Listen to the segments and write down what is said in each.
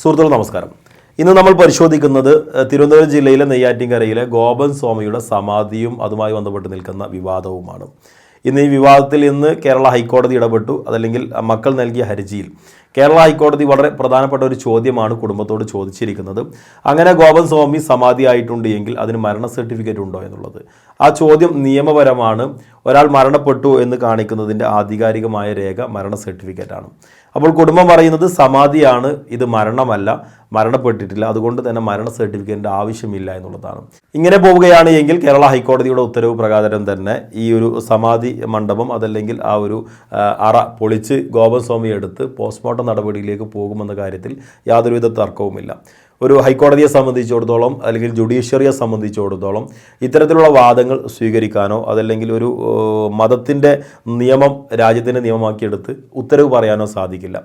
സുഹൃത്തുക്കൾ നമസ്കാരം. ഇന്ന് നമ്മൾ പരിശോധിക്കുന്നത് തിരുവനന്തപുരം ജില്ലയിലെ നെയ്യാറ്റിൻകരയിലെ ഗോപൻ സ്വാമിയുടെ സമാധിയും അതുമായി ബന്ധപ്പെട്ട് നിൽക്കുന്ന വിവാദവുമാണ്. ഇന്ന് ഈ വിവാദത്തിൽ ഇന്ന് കേരള ഹൈക്കോടതി ഇടപെട്ടു. അതല്ലെങ്കിൽ മക്കൾ നൽകിയ ഹർജിയിൽ. കേരള ഹൈക്കോടതി വളരെ പ്രധാനപ്പെട്ട ഒരു ചോദ്യമാണ് കുടുംബത്തോട് ചോദിച്ചിരിക്കുന്നത്. അങ്ങനെ ഗോപൻ സ്വാമി സമാധിയായിട്ടുണ്ട് എങ്കിൽ അതിന് മരണ സർട്ടിഫിക്കറ്റ് ഉണ്ടോ എന്നുള്ളത്. ആ ചോദ്യം നിയമപരമാണ്. ഒരാൾ മരണപ്പെട്ടു എന്ന് കാണിക്കുന്നതിന്റെ ആധികാരികമായ രേഖ മരണ സർട്ടിഫിക്കറ്റാണ്. അപ്പോൾ കുടുംബം പറയുന്നത് സമാധിയാണ് ഇത് മരണമല്ല. മരണപ്പെട്ടിട്ടില്ല. അതുകൊണ്ട് തന്നെ മരണ സർട്ടിഫിക്കറ്റിന്റെ ആവശ്യമില്ല എന്നുള്ളതാണ്. ഇങ്ങനെ പോവുകയാണ് എങ്കിൽ കേരള ഹൈക്കോടതിയുടെ ഉത്തരവ് പ്രകാരം തന്നെ ഈ ഒരു സമാധി മണ്ഡപം അതല്ലെങ്കിൽ ആ ഒരു അറ പൊളിച്ച് ഗോപൻ സ്വാമി എടുത്ത് പോസ്റ്റ്മോർട്ടം നടപടിയിലേക്ക് പോകുമെന്ന കാര്യത്തിൽ യാതൊരുവിധ തർക്കവുമില്ല. ഒരു ഹൈക്കോടതിയെ സംബന്ധിച്ചിടത്തോളം അല്ലെങ്കിൽ ജുഡീഷ്യറിയെ സംബന്ധിച്ചിടത്തോളം ഇത്തരത്തിലുള്ള വാദങ്ങൾ സ്വീകരിക്കാനോ അതല്ലെങ്കിൽ ഒരു മതത്തിന്റെ നിയമം രാജ്യത്തിന്റെ നിയമമാക്കിയെടുത്ത് ഉത്തരവ് പറയാനോ സാധിക്കില്ല.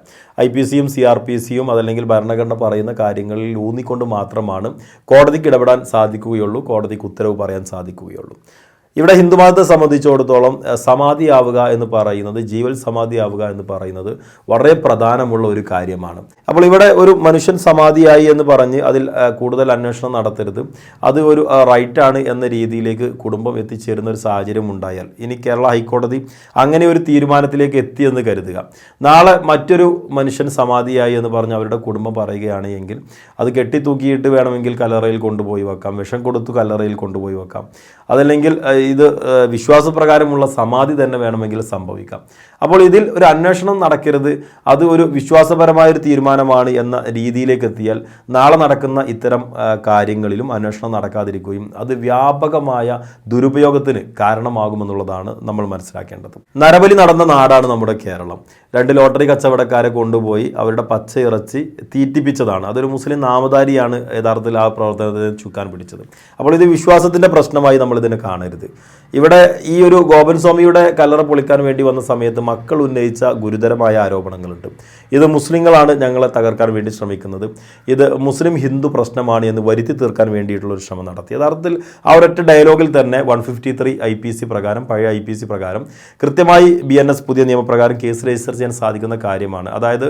ഐ പി സിയും സി ആർ പി സിയും അതല്ലെങ്കിൽ ഭരണഘടന പറയുന്ന കാര്യങ്ങളിൽ ഊന്നിക്കൊണ്ട് മാത്രമാണ് കോടതിക്ക് ഇടപെടാൻ സാധിക്കുകയുള്ളൂ കോടതിക്ക് ഉത്തരവ് പറയാൻ സാധിക്കുകയുള്ളൂ. ഇവിടെ ഹിന്ദുമതത്തെ സംബന്ധിച്ചിടത്തോളം സമാധിയാവുക എന്ന് പറയുന്നത് ജീവൽ സമാധിയാവുക എന്ന് പറയുന്നത് വളരെ പ്രധാനമുള്ള ഒരു കാര്യമാണ്. അപ്പോൾ ഇവിടെ ഒരു മനുഷ്യൻ സമാധിയായി എന്ന് പറഞ്ഞ് അതിൽ കൂടുതൽ അന്വേഷണം നടത്തരുത്. അത് ഒരു റൈറ്റാണ് എന്ന രീതിയിലേക്ക് കുടുംബം എത്തിച്ചേരുന്ന ഒരു സാഹചര്യം ഉണ്ടായാൽ ഇനി കേരള ഹൈക്കോടതി അങ്ങനെ ഒരു തീരുമാനത്തിലേക്ക് എത്തിയെന്ന് കരുതുക. നാളെ മറ്റൊരു മനുഷ്യൻ സമാധിയായി എന്ന് പറഞ്ഞ് അവരുടെ കുടുംബം പറയുകയാണ് എങ്കിൽ അത് കെട്ടിത്തൂക്കിയിട്ട് വേണമെങ്കിൽ കല്ലറയിൽ കൊണ്ടുപോയി വെക്കാം. വിഷം കൊടുത്തു കല്ലറയിൽ കൊണ്ടുപോയി വെക്കാം. അതല്ലെങ്കിൽ ഇത് വിശ്വാസപ്രകാരമുള്ള സമാധി തന്നെ വേണമെങ്കിൽ സംഭവിക്കാം. അപ്പോൾ ഇതിൽ ഒരു അന്വേഷണം നടക്കരുത്. അത് ഒരു വിശ്വാസപരമായ ഒരു തീരുമാനമാണ് എന്ന രീതിയിലേക്ക് എത്തിയാൽ നാളെ നടക്കുന്ന ഇത്തരം കാര്യങ്ങളിലും അന്വേഷണം നടക്കാതിരിക്കുകയും അത് വ്യാപകമായ ദുരുപയോഗത്തിന് കാരണമാകുമെന്നുള്ളതാണ് നമ്മൾ മനസ്സിലാക്കേണ്ടത്. നരബലി നടന്ന നാടാണ് നമ്മുടെ കേരളം. രണ്ട് ലോട്ടറി കച്ചവടക്കാരെ കൊണ്ടുപോയി അവരുടെ പച്ച ഇറച്ചി തീറ്റിപ്പിച്ചതാണ്. അതൊരു മുസ്ലിം നാമധാരിയാണ് യഥാർത്ഥത്തിൽ ആ പ്രവർത്തനത്തെ ചുക്കാൻ പിടിച്ചത്. അപ്പോൾ ഇത് വിശ്വാസത്തിന്റെ പ്രശ്നമായി നമ്മൾ ഇതിനെ കാണരുത്. ഇവിടെ ഈ ഒരു ഗോപൻ സ്വാമിയുടെ കല്ലറ പൊളിക്കാൻ വേണ്ടി വന്ന സമയത്ത് മക്കൾ ഉന്നയിച്ച ഗുരുതരമായ ആരോപണങ്ങളുണ്ട്. ഇത് മുസ്ലിങ്ങളാണ് ഞങ്ങളെ തകർക്കാൻ വേണ്ടി ശ്രമിക്കുന്നത്. ഇത് മുസ്ലിം ഹിന്ദു പ്രശ്നമാണ് എന്ന് വരുത്തി തീർക്കാൻ വേണ്ടിയിട്ടുള്ള ഒരു ശ്രമം നടത്തി. യഥാർത്ഥത്തിൽ ആ ഒരൊറ്റ ഡയലോഗിൽ തന്നെ one fifty three I P C പ്രകാരം പഴയ ഐ പി സി പ്രകാരം കൃത്യമായി ബി എൻ എസ് പുതിയ നിയമപ്രകാരം കേസ് രജിസ്റ്റർ ചെയ്യാൻ സാധിക്കുന്ന കാര്യമാണ്. അതായത്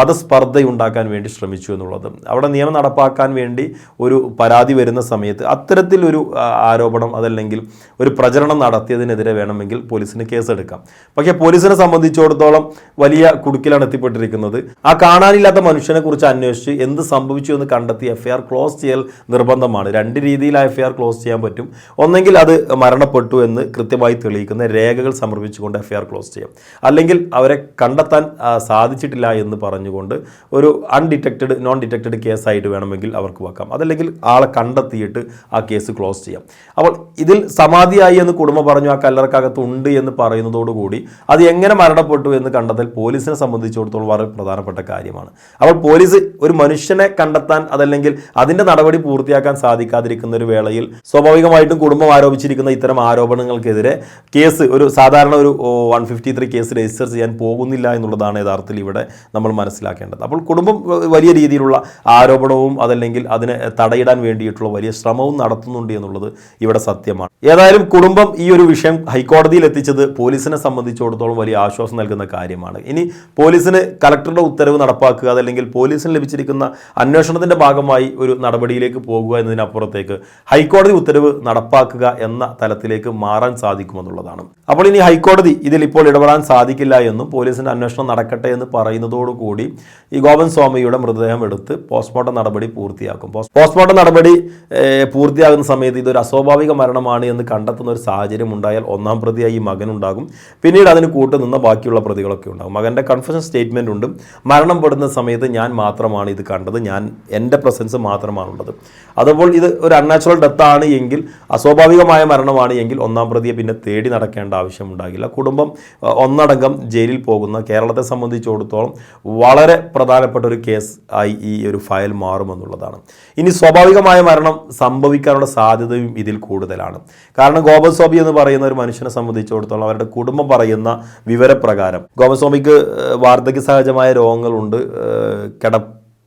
മതസ്പർദ്ധയുണ്ടാക്കാൻ വേണ്ടി ശ്രമിച്ചു എന്നുള്ളത്. അവിടെ നിയമം നടപ്പാക്കാൻ വേണ്ടി ഒരു പരാതി വരുന്ന സമയത്ത് അത്തരത്തിലൊരു ആരോപണം അതല്ലെങ്കിൽ ഒരു പ്രചരണം നടത്തിയതിനെതിരെ വേണമെങ്കിൽ പോലീസിന് കേസെടുക്കാം. പക്ഷേ പോലീസിനെ സംബന്ധിച്ചിടത്തോളം വലിയ കുടുക്കിലാണ് എത്തിപ്പെട്ടിരിക്കുന്നത്. ആ കാണാനില്ലാത്ത മനുഷ്യനെ കുറിച്ച് അന്വേഷിച്ച് എന്ത് സംഭവിച്ചു എന്ന് കണ്ടെത്തി എഫ്ഐആർ ക്ലോസ് ചെയ്യൽ നിർബന്ധമാണ്. രണ്ട് രീതിയിൽ ആ എഫ് ഐ ആർ ക്ലോസ് ചെയ്യാൻ പറ്റും. ഒന്നെങ്കിൽ അത് മരണപ്പെട്ടു എന്ന് കൃത്യമായി തെളിയിക്കുന്ന രേഖകൾ സമർപ്പിച്ചുകൊണ്ട് എഫ് ഐ ആർ ക്ലോസ് ചെയ്യാം. അല്ലെങ്കിൽ അവരെ കണ്ടെത്താൻ സാധിച്ചിട്ടില്ല എന്ന് പറഞ്ഞുകൊണ്ട് ഒരു അൺഡിറ്റക്റ്റഡ് നോൺ ഡിറ്റക്റ്റഡ് കേസായിട്ട് വേണമെങ്കിൽ അവർക്ക് വെക്കാം. അതല്ലെങ്കിൽ ആളെ കണ്ടെത്തിയിട്ട് ആ കേസ് ക്ലോസ് ചെയ്യാം. അപ്പോൾ ഇതിൽ സമാധിയായി എന്ന് കുടുംബം പറഞ്ഞു ആ കല്ലറക്കകത്ത് ഉണ്ട് എന്ന് പറയുന്നതോടുകൂടി അത് എങ്ങനെ മരണപ്പെട്ടു എന്ന് കണ്ടെത്തൽ പോലീസിനെ സംബന്ധിച്ചിടത്തോളം വളരെ പ്രധാനപ്പെട്ട കാര്യമാണ്. അപ്പോൾ പോലീസ് ഒരു മനുഷ്യനെ കണ്ടെത്താൻ അതല്ലെങ്കിൽ അതിന്റെ നടപടി പൂർത്തിയാക്കാൻ സാധിക്കാതിരിക്കുന്ന ഒരു വേളയിൽ സ്വാഭാവികമായിട്ടും കുടുംബം ആരോപിച്ചിരിക്കുന്ന ഇത്തരം ആരോപണങ്ങൾക്കെതിരെ കേസ് ഒരു സാധാരണ ഒരു one fifty three case register ചെയ്യാൻ പോകുന്നില്ല എന്നുള്ളതാണ് യഥാർത്ഥത്തിൽ ഇവിടെ നമ്മൾ മനസ്സിലാക്കേണ്ടത്. അപ്പോൾ കുടുംബം വലിയ രീതിയിലുള്ള ആരോപണവും അതല്ലെങ്കിൽ അതിനെ തടയിടാൻ വേണ്ടിയിട്ടുള്ള വലിയ ശ്രമവും നടത്തുന്നുണ്ട് എന്നുള്ളത് ഇവിടെ സത്യമാണ്. ഏതായാലും കുടുംബം ഈ ഒരു വിഷയം ഹൈക്കോടതിയിൽ എത്തിച്ചത് പോലീസിനെ സംബന്ധിച്ചിടത്തോളം വലിയ ആശ്വാസം നൽകുന്ന കാര്യമാണ്. ഇനി പോലീസിന് കലക്ടറുടെ ഉത്തരവ് നടപ്പാക്കുക അതല്ലെങ്കിൽ പോലീസിന് ലഭിച്ചിരിക്കുന്ന അന്വേഷണത്തിന്റെ ഭാഗമായി ഒരു നടപടിയിലേക്ക് പോകുക എന്നതിനപ്പുറത്തേക്ക് ഹൈക്കോടതി ഉത്തരവ് നടപ്പാക്കുക എന്ന തലത്തിലേക്ക് മാറാൻ സാധിക്കുമെന്നുള്ളതാണ്. അപ്പോൾ ഇനി ഹൈക്കോടതി ഇതിൽ ഇപ്പോൾ ഇടപെടാൻ സാധിക്കില്ല എന്നും പോലീസിന്റെ അന്വേഷണം നടക്കട്ടെ എന്ന് പറയുന്നതോടുകൂടി ഈ ഗോപൻ സ്വാമിയുടെ മൃതദേഹം എടുത്ത് പോസ്റ്റ്മോർട്ടം നടപടി പൂർത്തിയാക്കും. പോസ്റ്റ്മോർട്ടം നടപടി പൂർത്തിയാകുന്ന സമയത്ത് ഇതൊരു അസ്വാഭാവിക മരണമാണ് എന്ന് കണ്ടെത്തുന്ന ഒരു സാഹചര്യം ഉണ്ടായാൽ ഒന്നാം പ്രതിയായി ഈ മകനുണ്ടാകും പിന്നീട് അതിന് കൂട്ടുനിന്ന ബാക്കിയുള്ള പ്രതികളൊക്കെ ഉണ്ടാകും. മകന്റെ കൺഫഷൻ സ്റ്റേറ്റ്മെന്റ് ഉണ്ട്. മരണം പെടുന്ന സമയത്ത് ഞാൻ മാത്രമാണ് ഇത് കണ്ടത്. ഞാൻ എന്റെ പ്രസൻസ് മാത്രമാണുള്ളത്. അതപ്പോൾ ഇത് ഒരു അൺനാച്ചുറൽ ഡെത്ത് ആണ് എങ്കിൽ അസ്വാഭാവികമായ മരണമാണ് എങ്കിൽ ഒന്നാം പ്രതിയെ പിന്നെ തേടി നടക്കേണ്ട ആവശ്യമുണ്ടാകില്ല കുടുംബം ഒന്നടങ്കം ജയിലിൽ പോകുന്ന കേരളത്തെ സംബന്ധിച്ചിടത്തോളം വളരെ പ്രധാനപ്പെട്ട ഒരു കേസ് ആയി ഈ ഒരു ഫയൽ മാറുമെന്നുള്ളതാണ്. ഇനി സ്വാഭാവികമായ മരണം സംഭവിക്കാനുള്ള സാധ്യതയും ഇതിൽ കൂടുതലാണ്. കാരണം ഗോപസ്വാമി എന്ന് പറയുന്ന ഒരു മനുഷ്യനെ സംബന്ധിച്ചിടത്തോളം അവരുടെ കുടുംബം പറയുന്ന വിവരപ്രകാരം. ഗോമസ്വാമിക്ക് വാർദ്ധക്യ സഹജമായ രോഗങ്ങളുണ്ട്. കിട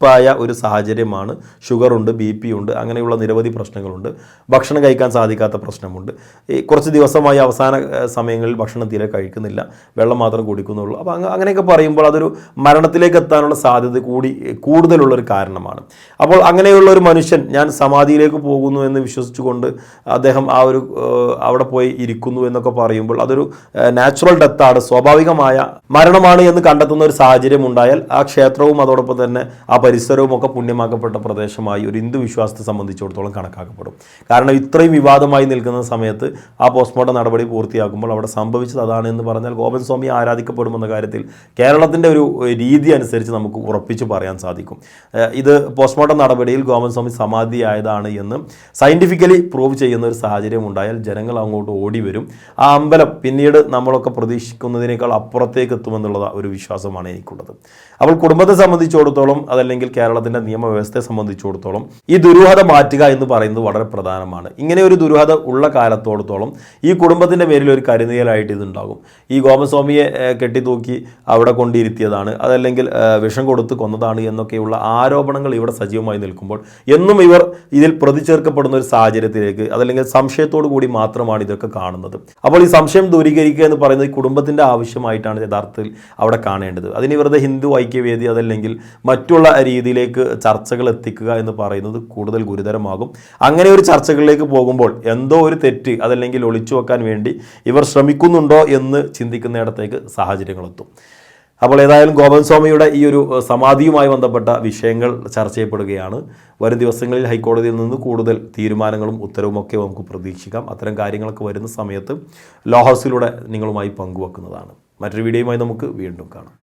ആയ ഒരു സാഹചര്യമാണ്. ഷുഗറുണ്ട് ബി പി ഉണ്ട് അങ്ങനെയുള്ള നിരവധി പ്രശ്നങ്ങളുണ്ട്. ഭക്ഷണം കഴിക്കാൻ സാധിക്കാത്ത പ്രശ്നമുണ്ട്. ഈ കുറച്ച് ദിവസമായി അവസാന സമയങ്ങളിൽ ഭക്ഷണം തീരെ കഴിക്കുന്നില്ല. വെള്ളം മാത്രം കുടിക്കുന്നുള്ളൂ. അപ്പോൾ അങ്ങ അങ്ങനെയൊക്കെ പറയുമ്പോൾ അതൊരു മരണത്തിലേക്ക് എത്താനുള്ള സാധ്യത കൂടി കൂടുതലുള്ളൊരു കാരണമാണ്. അപ്പോൾ അങ്ങനെയുള്ള ഒരു മനുഷ്യൻ ഞാൻ സമാധിയിലേക്ക് പോകുന്നു എന്ന് വിശ്വസിച്ചുകൊണ്ട് അദ്ദേഹം ആ ഒരു അവിടെ പോയി ഇരിക്കുന്നു എന്നൊക്കെ പറയുമ്പോൾ അതൊരു നാച്ചുറൽ ഡെത്താണ് സ്വാഭാവികമായ മരണമാണ് എന്ന് കണ്ടെത്തുന്ന ഒരു സാഹചര്യം ഉണ്ടായാൽ ആ ക്ഷേത്രവും അതോടൊപ്പം തന്നെ ആ പരിസരവും ഒക്കെ പുണ്യമാക്കപ്പെട്ട പ്രദേശമായി ഒരു ഹിന്ദു വിശ്വാസത്തെ സംബന്ധിച്ചിടത്തോളം കണക്കാക്കപ്പെടും. കാരണം ഇത്രയും വിവാദമായി നിൽക്കുന്ന സമയത്ത് ആ പോസ്റ്റ്മോർട്ടം നടപടി പൂർത്തിയാക്കുമ്പോൾ അവിടെ സംഭവിച്ചത് അതാണ് എന്ന് പറഞ്ഞാൽ ഗോപൻ സ്വാമി ആരാധിക്കപ്പെടുമെന്ന കാര്യത്തിൽ കേരളത്തിന്റെ ഒരു രീതി അനുസരിച്ച് നമുക്ക് ഉറപ്പിച്ച് പറയാൻ സാധിക്കും. ഇത് പോസ്റ്റ്മോർട്ടം നടപടിയിൽ ഗോപൻ സ്വാമി സമാധിയായതാണ് എന്ന് സയന്റിഫിക്കലി പ്രൂവ് ചെയ്യുന്ന ഒരു സാഹചര്യം ഉണ്ടായാൽ ജനങ്ങൾ അങ്ങോട്ട് ഓടി വരും. ആ അമ്പലം പിന്നീട് നമ്മളൊക്കെ പ്രതീക്ഷിക്കുന്നതിനേക്കാൾ അപ്പുറത്തേക്ക് എത്തുമെന്നുള്ള ഒരു വിശ്വാസമാണ് എനിക്കുള്ളത്. അപ്പോൾ കുടുംബത്തെ സംബന്ധിച്ചിടത്തോളം അതല്ലെങ്കിൽ കേരളത്തിന്റെ നിയമവ്യവസ്ഥയെ സംബന്ധിച്ചിടത്തോളം ഈ ദുരൂഹത മാറ്റുക എന്ന് പറയുന്നത് വളരെ പ്രധാനമാണ്. ഇങ്ങനെ ഒരു ദുരൂഹത ഉള്ള കാലത്തോടത്തോളം ഈ കുടുംബത്തിന്റെ പേരിൽ ഒരു കരുനീയലായിട്ട് ഇതുണ്ടാകും ഈ ഗോമസ്വാമിയെ കെട്ടിത്തൂക്കി അവിടെ കൊണ്ടിരുത്തിയതാണ്. അതല്ലെങ്കിൽ വിഷം കൊടുത്ത് കൊന്നതാണ് എന്നൊക്കെയുള്ള ആരോപണങ്ങൾ ഇവിടെ സജീവമായി നിൽക്കുമ്പോൾ എന്നും ഇവർ ഇതിൽ പ്രതിചേർക്കപ്പെടുന്ന ഒരു സാഹചര്യത്തിലേക്ക് അതല്ലെങ്കിൽ സംശയത്തോടു കൂടി മാത്രമാണ് ഇതൊക്കെ കാണുന്നത്. അപ്പോൾ ഈ സംശയം ദൂരീകരിക്കുക എന്ന് പറയുന്നത് ഈ കുടുംബത്തിന്റെ ആവശ്യമായിട്ടാണ് യഥാർത്ഥത്തിൽ അവിടെ കാണേണ്ടത്. അതിന് ഇവരുടെ ഹിന്ദു ഐക്യവേദി അതല്ലെങ്കിൽ മറ്റുള്ള രീതിയിലേക്ക് ചർച്ചകൾ എത്തിക്കുക എന്ന് പറയുന്നത് കൂടുതൽ ഗുരുതരമാകും. അങ്ങനെ ഒരു ചർച്ചകളിലേക്ക് പോകുമ്പോൾ എന്തോ ഒരു തെറ്റ് അതല്ലെങ്കിൽ ഒളിച്ചു വെക്കാൻ വേണ്ടി ഇവർ ശ്രമിക്കുന്നുണ്ടോ എന്ന് ചിന്തിക്കുന്നിടത്തേക്ക് സാഹചര്യങ്ങളെത്തും അപ്പോൾ ഏതായാലും ഗോപൻ സ്വാമിയുടെ ഈ ഒരു സമാധിയുമായി ബന്ധപ്പെട്ട വിഷയങ്ങൾ ചർച്ച ചെയ്യപ്പെടുകയാണ്. വരും ദിവസങ്ങളിൽ ഹൈക്കോടതിയിൽ നിന്ന് കൂടുതൽ തീരുമാനങ്ങളും ഉത്തരവും ഒക്കെ നമുക്ക് പ്രതീക്ഷിക്കാം. അത്തരം കാര്യങ്ങളൊക്കെ വരുന്ന സമയത്ത് ലോ ഹൗസിലൂടെ നിങ്ങളുമായി പങ്കുവെക്കുന്നതാണ്. മറ്റൊരു വീഡിയോയുമായി നമുക്ക് വീണ്ടും കാണാം.